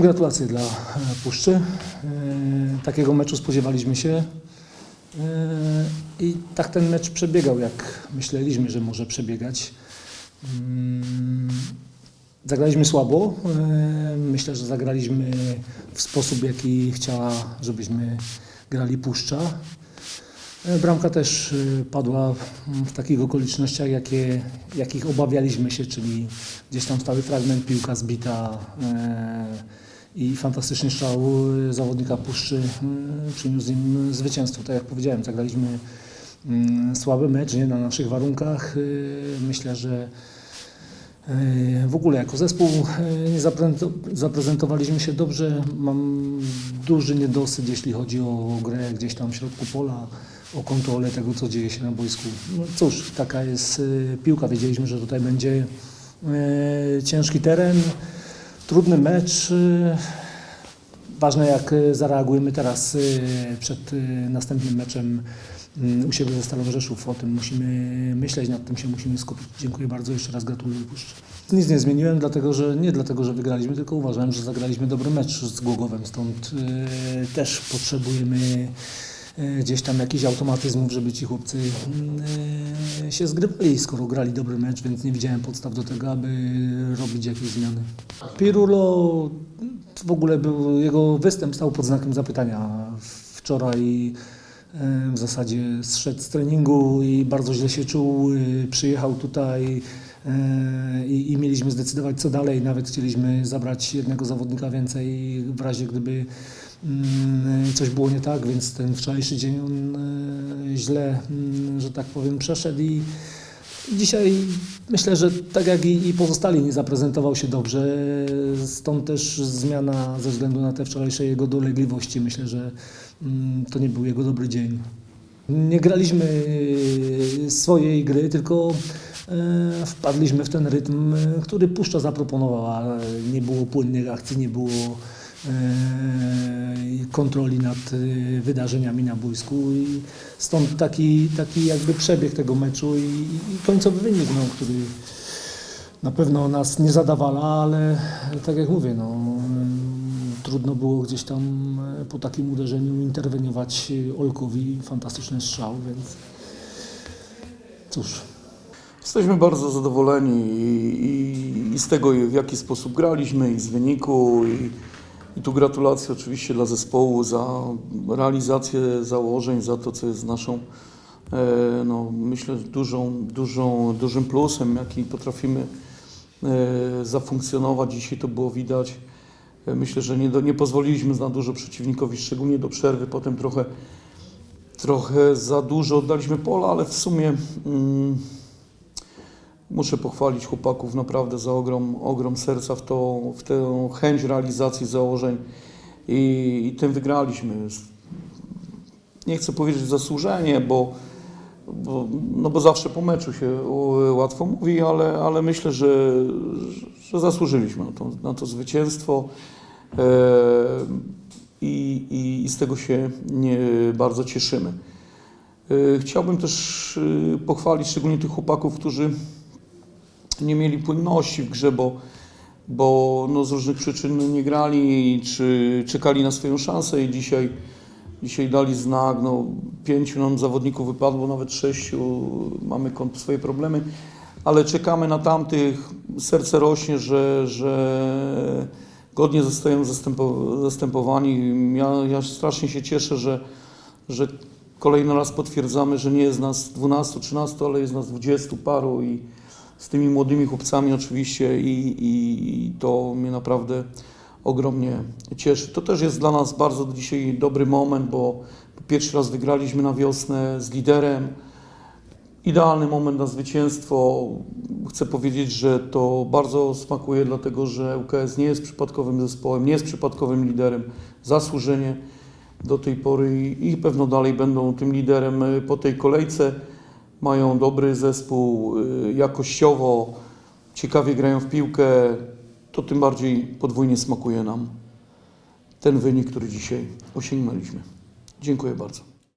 Gratulacje dla e, Puszczy. E, Takiego meczu spodziewaliśmy się. E, I tak ten mecz przebiegał, jak myśleliśmy, że może przebiegać. Mm, Zagraliśmy słabo. Myślę, że zagraliśmy w sposób, jaki chciała, żebyśmy grali Puszcza. E, Bramka też e, padła w takich okolicznościach, jakie, jakich obawialiśmy się, czyli gdzieś tam stały fragment, piłka zbita e, i fantastyczny strzał zawodnika Puszczy przyniósł im zwycięstwo. Tak jak powiedziałem, zagraliśmy mm, słaby mecz, nie na naszych warunkach. Myślę, że W ogóle jako zespół nie zaprezento- zaprezentowaliśmy się dobrze. Mam duży niedosyt, jeśli chodzi o grę gdzieś tam w środku pola, o kontrolę tego, co dzieje się na boisku. No cóż, taka jest e, piłka. Wiedzieliśmy, że tutaj będzie e, ciężki teren, trudny mecz. e, Ważne, jak zareagujemy teraz przed następnym meczem u siebie ze Stalą Rzeszów. O tym musimy myśleć, nad tym się musimy skupić. Dziękuję bardzo, jeszcze raz gratuluję Puszczy. Nic nie zmieniłem, dlatego że nie dlatego, że wygraliśmy, tylko uważałem, że zagraliśmy dobry mecz z Głogowem, stąd też potrzebujemy gdzieś tam jakichś automatyzmów, żeby ci chłopcy mm, e, się zgrywali, skoro grali dobry mecz, więc nie widziałem podstaw do tego, aby robić jakieś zmiany. Pirulo w ogóle był, jego występ stał pod znakiem zapytania. Wczoraj e, w zasadzie zszedł z treningu i bardzo źle się czuł. e, Przyjechał tutaj e, i, i mieliśmy zdecydować co dalej. Nawet chcieliśmy zabrać jednego zawodnika więcej w razie gdyby mm, coś było nie tak, więc ten wczorajszy dzień on e, źle, mm, że tak powiem, przeszedł i Dzisiaj myślę, że tak jak i, pozostali nie zaprezentował się dobrze, stąd też zmiana ze względu na te wczorajsze jego dolegliwości. Myślę, że mm, to nie był jego dobry dzień. Nie graliśmy swojej gry, tylko e, wpadliśmy w ten rytm, e, który Puszcza zaproponowała. Nie było płynnych akcji, nie było e, kontroli nad e, wydarzeniami na boisku i stąd taki, taki jakby przebieg tego meczu i, i końcowy wynik, no, który na pewno nas nie zadawala, ale tak jak mówię, no, mm, trudno było gdzieś tam e, po takim uderzeniu interweniować Olkowi. Fantastyczny strzał, więc cóż. Jesteśmy bardzo zadowoleni i, i, i z tego, w jaki sposób graliśmy, i z wyniku. I, I tu gratulacje oczywiście dla zespołu za realizację założeń, za to, co jest naszą, e, no, myślę, dużą, dużą, dużym plusem, jaki potrafimy e, zafunkcjonować. Dzisiaj to było widać. E, Myślę, że nie, do, nie pozwoliliśmy za dużo przeciwnikowi, szczególnie do przerwy. Potem trochę, trochę za dużo oddaliśmy pola, ale w sumie. Mm, Muszę pochwalić chłopaków naprawdę za ogrom, ogrom serca w, to, w tę chęć realizacji założeń i, i tym wygraliśmy. Nie chcę powiedzieć zasłużenie, bo, bo, no bo zawsze po meczu się łatwo mówi, ale, ale myślę, że, że zasłużyliśmy na to, na to zwycięstwo e, i, i, i z tego się nie bardzo cieszymy. E, Chciałbym też e, pochwalić szczególnie tych chłopaków, którzy nie mieli płynności w grze, bo, bo no z różnych przyczyn nie grali, czy czekali na swoją szansę i dzisiaj, dzisiaj dali znak. No, pięciu nam zawodników wypadło, nawet sześciu, mamy swoje problemy, ale czekamy na tamtych. Serce rośnie, że, że godnie zostają zastępo, zastępowani. Ja, ja strasznie się cieszę, że, że kolejny raz potwierdzamy, że nie jest nas 12, 13, ale jest nas 20 paru i z tymi młodymi chłopcami oczywiście i, i, to mnie naprawdę ogromnie cieszy. To też jest dla nas bardzo dzisiaj dobry moment, bo pierwszy raz wygraliśmy na wiosnę z liderem. Idealny moment na zwycięstwo. Chcę powiedzieć, że to bardzo smakuje, dlatego że UKS nie jest przypadkowym zespołem, nie jest przypadkowym liderem. Zasłużenie do tej pory i pewno dalej będą tym liderem po tej kolejce. Mają dobry zespół, y, jakościowo, ciekawie grają w piłkę. To tym bardziej podwójnie smakuje nam ten wynik, który dzisiaj osiągnęliśmy. Dziękuję bardzo.